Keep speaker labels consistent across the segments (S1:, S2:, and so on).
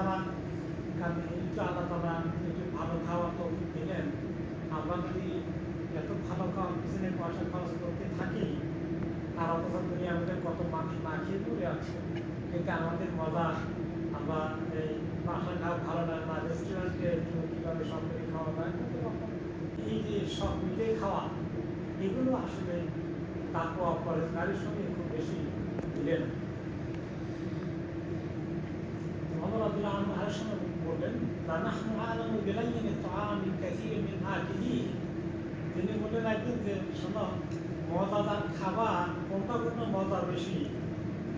S1: তারা কারণ একটু আল্লাহ তালা একটু ভালো খাওয়া তো দিলেন আমরা যদি এত ভালো খাওয়ার পিছনে পয়সা খরচ করতে থাকি আর অথচ দুনিয়া আমাদের কত মানুষ না খেয়ে পড়ে আছে কিন্তু আমাদের মজা। আমরা এই বাসা খাওয়া ভালো না রেস্টুরেন্টে কীভাবে মিলে খাওয়া কত রকম। এই যে সব মিলে খাওয়া, এগুলো আসলে তারপর অপরাধকারীর সঙ্গে খুব বেশি মিলে না عمر رضي الله عنه على شنو বললেন فنحن أعلم بلين الطعام الكثير من آكليه তিনি বললেন একদিন যে শোনো মজাদার খাবার কোনটা কোনটা মজা বেশি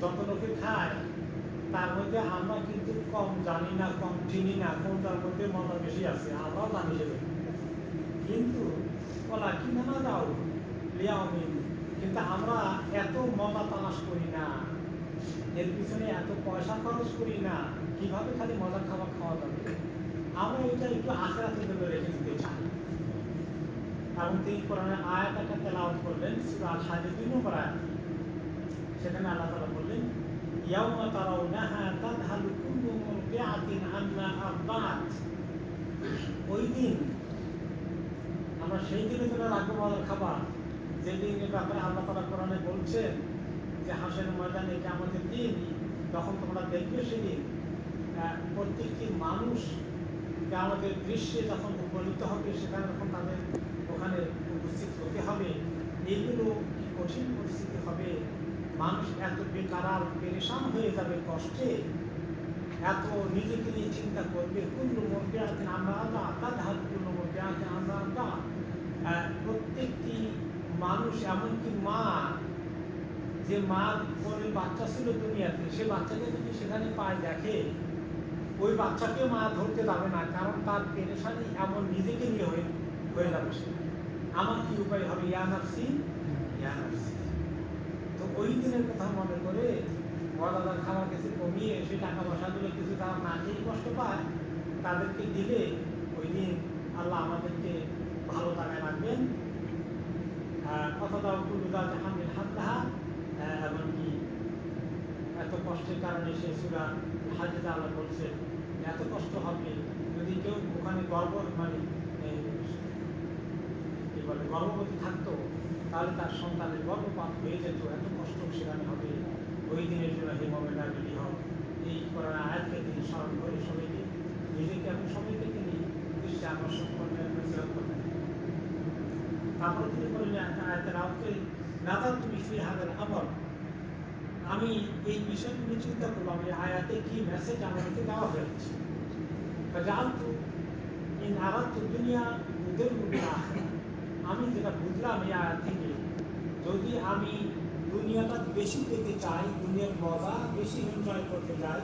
S1: যত লোকে খায় তার মধ্যে আমরা কিন্তু কম জানি না কম চিনি না কোনটার মধ্যে মজা বেশি আছে আমরাও জানি সেটা কিন্তু বলা কি না যাও লিয়ামিন কিন্তু আমরা এত মজা তালাশ করি না এর পিছনে এত পয়সা খরচ করি না, কীভাবে খালি মজার খাবার খাওয়া যাবে? আমরা এটা একটু জন্য রেখে দিতে চাই এবং তিনি আয়াত একটা তেলাওয়াত করলেন, সুরা আল হাজে দুই নম্বর আয়াত। সেখানে আল্লাহ তাআলা বললেন ওই দিন আমরা সেই দিনে জন্য রাখব খাবার। যেদিনের ব্যাপারে আল্লাহ তালা কোরআনে বলছেন যে হাসের ময়দানে এটা আমাদের দিয়ে দিন তখন তোমরা দেখবে সেদিন প্রত্যেকটি মানুষ যে আমাদের দৃশ্যে যখন উপনীত হবে, সেখানে যখন তাদের ওখানে উপস্থিত হতে হবে এইগুলো কি কঠিন পরিস্থিতি হবে? মানুষ এত বেকারাল পেরেশান হয়ে যাবে কষ্টে? এত নিজেকে নিয়ে চিন্তা করবে কুল্লু মরবে আছেন আমরা আল্লাহ তাদের কুল্লু মরবে আছেন আমরা আল্লাহ প্রত্যেকটি মানুষ এমনকি মা যে মা কোলে বাচ্চা ছিল দুনিয়াতে, সে বাচ্চাকে যদি সেখানে পায়, দেখে, ওই বাচ্চাকে মা ধরতে যাবে না, কারণ তার পেরেশানি এমন নিজেকে নিয়ে হয়ে হয়ে যাবে সে। আমার কি উপায় হবে? ইয়া নাফসি ইয়া নাফসি। তো ওই দিনের কথা মনে করে মজাদার খাবার কিছু কমিয়ে সে টাকা পয়সাগুলো কিছু তারা না খেয়ে কষ্ট পায়, তাদেরকে দিলে ওই দিন আল্লাহ আমাদেরকে ভালো টাকায় রাখবেন। অথবা কুলুদা জাহানের হাত তাহা এমনকি এত কষ্টের কারণে সে সুরা হাজিদা আল্লাহ বলছে, এত কষ্ট হবে যদি কেউ ওখানে গর্ব মানে কি বলে, গর্ভবতী থাকতো, তাহলে তার সন্তানের গর্ভপাত হয়ে যেত, এত কষ্ট সেখানে হবে। ওই দিনের জন্য হে মোমেন্টার রেডি হও। এই করার আয়াতকে তিনি স্মরণ করে সবাইকে নিজেকে এবং সবাইকে তিনি দৃষ্টি আকর্ষণ করলেন নসিহত করলেন। তারপরে তিনি বললেন, আয়াতের আওতে নাদার তুমি ফি হাজার আমল আমি এই বিষয়গুলি চিন্তা করলাম এই আয়াতে কি মেসেজ আমাদেরকে দেওয়া হয়েছে। জানতু ইন আরাত্তু দুনিয়া উদের আমি যেটা বুঝলাম এই আয়াত থেকে, যদি আমি দুনিয়াটা বেশি পেতে চাই, দুনিয়ার মজা বেশি এনজয় করতে চাই,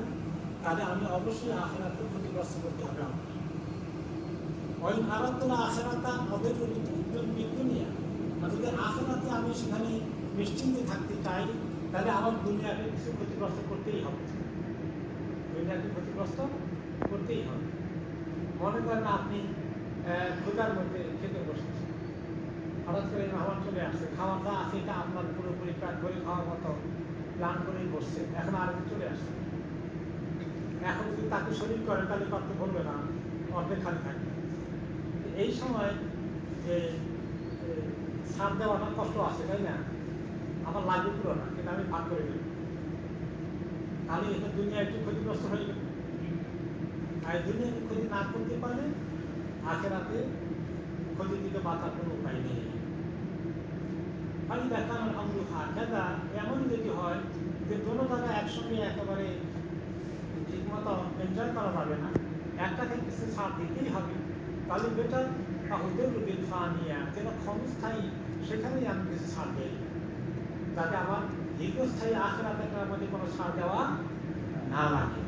S1: তাহলে আমি অবশ্যই আখেরাতে ক্ষতিগ্রস্ত করতে হবে আমার ওই আরাত্তলা আখেরাতা ওদের দুনিয়া। যদি আখেরাতে আমি সেখানে নিশ্চিন্তে থাকতে চাই তাহলে আমার দুনিয়াকে কিছু ক্ষতিগ্রস্ত করতেই হবে। দুনিয়াকে ক্ষতিগ্রস্ত করতেই হবে। মনে করেন আপনি ক্ষুধার মধ্যে খেতে বসেছেন। হঠাৎ করে মেহমান চলে আসছে খাওয়াটা আছে এটা আপনার পুরোপুরি প্যাক করে খাওয়ার মতো প্ল্যান করেই বসছে। এখন আর চলে আসছে। এখন যদি তাকে শরীর করে, তাহলে পাত্র বলবে না, অর্ধেক খালি থাকবে। এই সময় যে সার দেওয়াটা কষ্ট আছে, তাই না? আমার লাগবে পুরো না কিন্তু আমি ভাগ করে দিই তাহলে এটা দুনিয়া একটু ক্ষতিগ্রস্ত হয়ে যাবে। আর দুনিয়াকে ক্ষতি না করতে পারলে আখেরাতে ক্ষতি থেকে বাঁচার কোনো উপায় নেই। আমি দেখান আমরু হাকাদা এমন যদি হয় যে দোনো জায়গা একসঙ্গে একেবারে ঠিকমতো এনজয় করা যাবে না একটাকে কিছু ছাড় দিতেই হবে, তাহলে বেটার তাহদের রুবিল ফানিয়া যেটা ক্ষণস্থায়ী সেখানেই আমি কিছু ছাড় দিই। যাতে আমার দীর্ঘস্থায়ী আখেরাতের মধ্যে কোনো সার দেওয়া না লাগে।